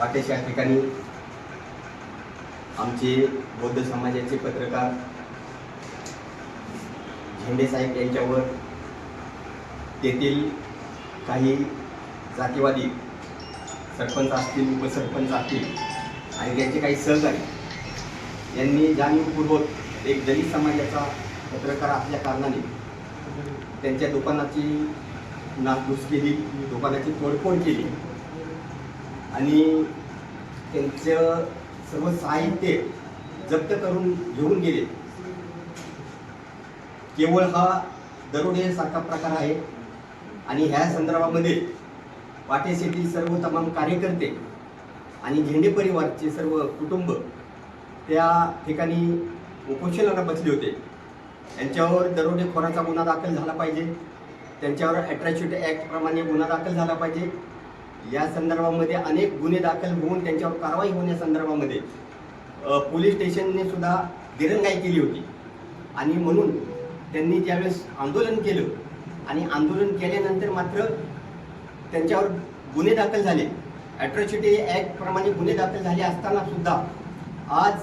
वाटेच्या ठिकाणी आमचे बौद्ध समाजाचे पत्रकार झेंडे साहेब यांच्यावर तेथील काही जातीवादी सरपंच असतील उपसरपंच असतील आणि त्यांचे काही सहकारी यांनी जाणीवपूर्वक एक दलित समाजाचा पत्रकार असल्या कारणाने त्यांच्या दुकानाची नासधूस केली दुकानाची तोडफोड केली. आणि त्यांचं सर्व साहित्य जप्त करून घेऊन गेले. केवळ हा दरोडेसारखा प्रकार आहे. आणि ह्या संदर्भामध्ये वाटेशेतील सर्व तमाम कार्यकर्ते आणि झेंडे परिवारचे सर्व कुटुंब त्या ठिकाणी उपोषणाला बसले होते. यांच्यावर दरोडेखोराचा गुन्हा दाखल झाला पाहिजे. त्यांच्यावर ॲट्रॅच्युटी ॲक्टप्रमाणे गुन्हा दाखल झाला पाहिजे. या संदर्भामध्ये अनेक गुन्हे दाखल होऊन त्यांच्यावर कारवाई होण्यासंदर्भामध्ये पोलीस स्टेशनने सुद्धा दिरंगाई केली होती. आणि म्हणून त्यांनी ज्यावेळेस आंदोलन केलं आणि आंदोलन केल्यानंतर मात्र त्यांच्यावर गुन्हे दाखल झाले. ॲट्रॉसिटी ॲक्टप्रमाणे गुन्हे दाखल झाले असताना सुद्धा आज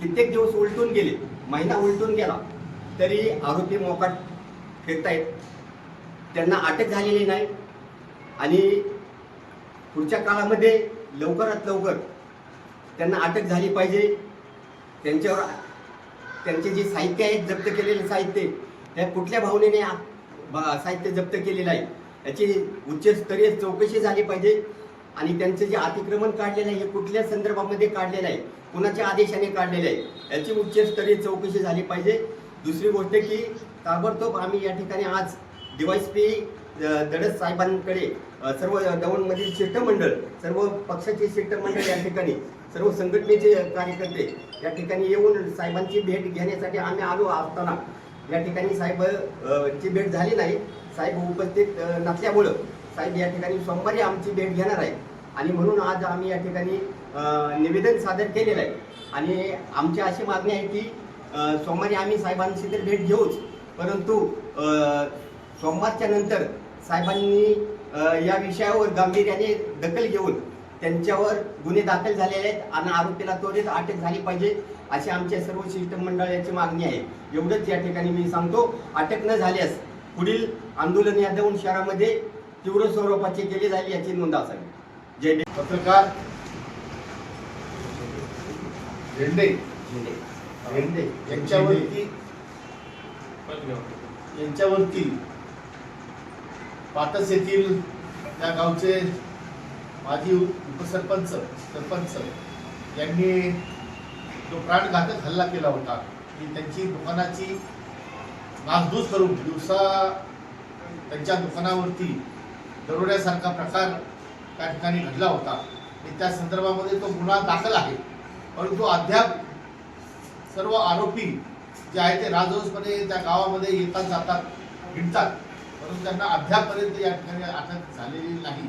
कित्येक दिवस उलटून गेले महिना उलटून गेला तरी आरोपी मोकाट फिरतायत. त्यांना अटक झालेली नाही. आणि पुढच्या काळामध्ये लवकरात लवकर त्यांना अटक झाली पाहिजे. त्यांच्यावर त्यांचे जे साहित्य आहे जप्त केलेले साहित्य हे कुठल्या भावनेने बा- साहित्य जप्त केलेलं आहे? याची उच्चस्तरीय चौकशी झाली पाहिजे. आणि त्यांचं जे अतिक्रमण काढलेलं आहे हे कुठल्या संदर्भामध्ये काढलेलं आहे? कुणाच्या आदेशाने काढलेलं आहे? याची उच्चस्तरीय चौकशी झाली पाहिजे. दुसरी गोष्ट की ताबडतोब आम्ही या ठिकाणी आज डिवाईस पी दडस साहेबांकडे सर्व दौंडमधील शिष्टमंडळ सर्व पक्षाचे शिष्टमंडळ या ठिकाणी सर्व संघटनेचे कार्यकर्ते या ठिकाणी येऊन साहेबांची भेट घेण्यासाठी आम्ही आलो असताना. या ठिकाणी साहेब ची भेट झाली नाही. साहेब उपस्थित नसल्यामुळं साहेब या ठिकाणी सोमवारी आमची भेट घेणार आहे आणि म्हणून आज आम्ही या ठिकाणी निवेदन सादर केलेलं आहे. आणि आमची अशी मागणी आहे की सोमवारी आम्ही साहेबांची तर भेट घेऊच परंतु सोमवारच्या नंतर साहेबांनी या विषयावर गांभीर्याने दखल घेऊन त्यांच्यावर गुन्हे दाखल झालेले आहेत आणि आरोपीला त्वरित अटक झाली पाहिजे अशी आमच्या सर्व शिष्टमंडळाची मागणी आहे. एवढंच या ठिकाणी मी सांगतो. अटक न झाल्यास पुढील आंदोलन या दोन शहरामध्ये तीव्र स्वरूपाचे केले जाईल याची नोंद असावी. जय डे- पत्रकार. झेंडे. झेंडे. यांच्यावरती यांच्यावरती पातस येथील त्या गावचे माजी उपसरपंच सरपंच यांनी जो प्राणघातक हल्ला केला होता की त्यांची दुकानाची नासधूस करून दिवसा त्यांच्या दुकानावरती दरोड्यासारखा प्रकार त्या ठिकाणी घडला होता. आणि त्या संदर्भामध्ये तो गुन्हा दाखल आहे. परंतु अद्याप सर्व आरोपी जे आहेत ते राजरोसपणे त्या गावामध्ये येतात जातात भिडतात. परंतु त्यांना अद्यापपर्यंत या ठिकाणी अटक झालेली नाही.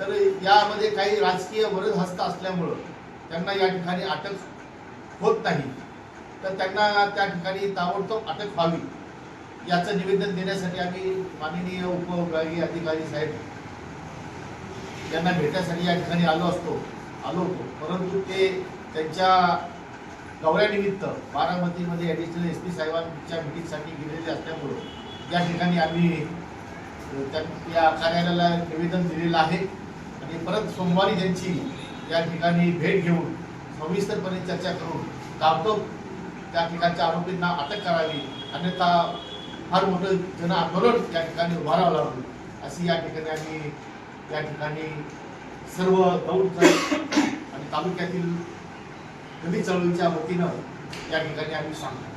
तर यामध्ये काही राजकीय वरद हस्त असल्यामुळं त्यांना या ठिकाणी अटक होत नाही. तर त्यांना त्या ठिकाणी ताबडतोब अटक व्हावी याचं निवेदन देण्यासाठी आम्ही माननीय उपविभागीय अधिकारी साहेब यांना भेटण्यासाठी या ठिकाणी आलो असतो आलो होतो. परंतु ते त्यांच्या दौऱ्यानिमित्त बारामतीमध्ये ॲडिशनल एस पी साहेबांच्या भेटीसाठी गेलेले असल्यामुळं या ठिकाणी आम्ही त्या या कार्यालयाला निवेदन दिलेलं आहे. आणि परत सोमवारी त्यांची या ठिकाणी भेट घेऊन सविस्तरपणे चर्चा करून ताबडतोब त्या ठिकाणच्या आरोपींना अटक करावी. अन्यथा फार मोठं जन आंदोलन त्या ठिकाणी उभारावं लागलं. अशी या ठिकाणी आम्ही या ठिकाणी सर्व दौड आणि तालुक्यातील दलित चळवळीच्या वतीनं या ठिकाणी आम्ही सांगतो.